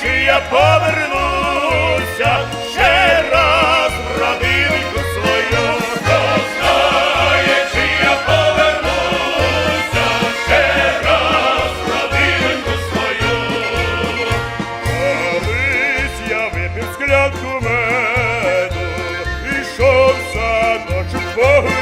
чи я повернуся ще раз в родинку свою, Хто знає, чи я повернуся ще раз в родинку свою, Колись я випив склянку меду, ішов за ночу Богу.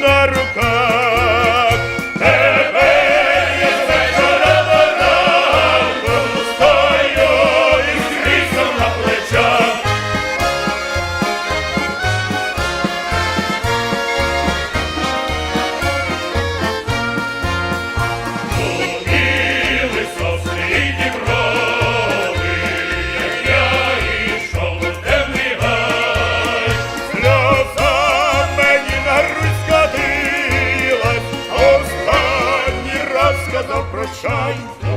на руках. прощай.